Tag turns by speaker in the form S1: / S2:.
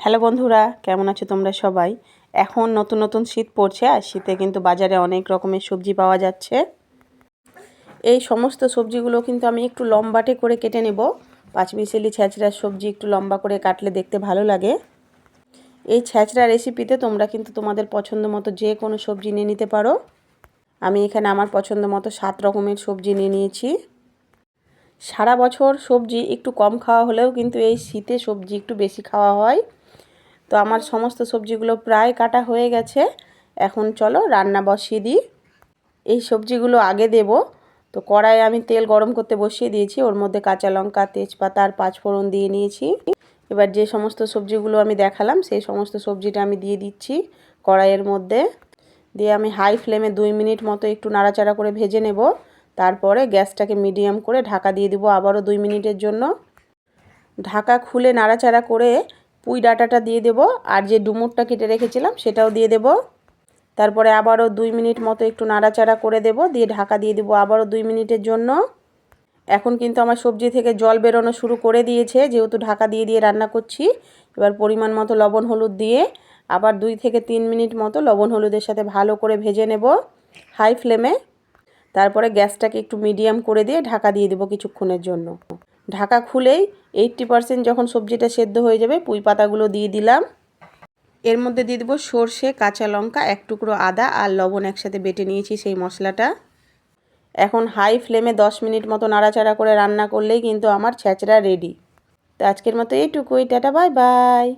S1: Hello বন্ধুরা, কেমন আছো তোমরা সবাই? এখন নতুন নতুন শীত পড়ছে আর শীতে কিন্তু বাজারে অনেক রকমের সবজি পাওয়া যাচ্ছে। এই সমস্ত সবজিগুলো কিন্তু আমি একটু লম্বাটে করে কেটে নেব। পাঁচমিশেলি ছ্যাঁচড়ার সবজি একটু লম্বা করে কাটলে দেখতে ভালো লাগে। এই ছ্যাঁচড়া রেসিপিতে তোমরা কিন্তু তোমাদের পছন্দ মতো যে কোনো সবজি নিয়ে নিতে পারো। আমি এখানে আমার পছন্দ মতো সাত রকমের সবজি নিয়ে নিয়েছি। সারা বছর সবজি একটু কম খাওয়া হলেও কিন্তু এই শীতে সবজি একটু বেশি খাওয়া হয়। তো আমার সমস্ত সবজিগুলো প্রায় কাটা হয়ে গেছে। এখন চলো রান্না বসিয়ে দিই। এই সবজিগুলো আগে দেব। তো কড়াইয়ে আমি তেল গরম করতে বসিয়ে দিয়েছি। ওর মধ্যে কাঁচা লঙ্কা, তেজপাতা আর পাঁচফোড়ন দিয়ে নিয়েছি। এবার যে সমস্ত সবজিগুলো আমি দেখালাম, সেই সমস্ত সবজিটা আমি দিয়ে দিচ্ছি কড়াইয়ের মধ্যে। দিয়ে আমি হাই ফ্লেমে দুই মিনিট মতো একটু নাড়াচাড়া করে ভেজে নেব। তারপরে গ্যাসটাকে মিডিয়াম করে ঢাকা দিয়ে দিব আবারও দুই মিনিটের জন্য। ঢাকা খুলে নাড়াচাড়া করে পুঁই ডাঁটাটা দিয়ে দেব আর যে ডুমুরটা কেটে রেখেছিলাম সেটাও দিয়ে দেব। তারপরে আবারও দুই মিনিট মতো একটু নাড়াচাড়া করে দেব, দিয়ে ঢাকা দিয়ে দেবো আবারও দুই মিনিটের জন্য। এখন কিন্তু আমার সবজি থেকে জল বেরোনো শুরু করে দিয়েছে, যেহেতু ঢাকা দিয়ে দিয়ে রান্না করছি। এবার পরিমাণ মতো লবণ হলুদ দিয়ে আবার দুই থেকে তিন মিনিট মতো লবণ হলুদের সাথে ভালো করে ভেজে নেব হাই ফ্লেমে। তারপরে গ্যাসটাকে একটু মিডিয়াম করে দিয়ে ঢাকা দিয়ে দেবো কিছুক্ষণের জন্য। ঢাকা খুলেই এইট্টি পারসেন্ট যখন সবজিটা সেদ্ধ হয়ে যাবে, পুঁই পাতাগুলো দিয়ে দিলাম। এর মধ্যে দিয়ে দেবো সর্ষে, কাঁচা লঙ্কা, এক টুকরো আদা আর লবণ একসাথে বেটে নিয়েছি সেই মশলাটা। এখন হাই ফ্লেমে দশ মিনিট মতো নাড়াচাড়া করে রান্না করলেই কিন্তু আমার ছ্যাঁচড়া রেডি। তো আজকের মতো এইটুকুই, টাটা, বাই বাই।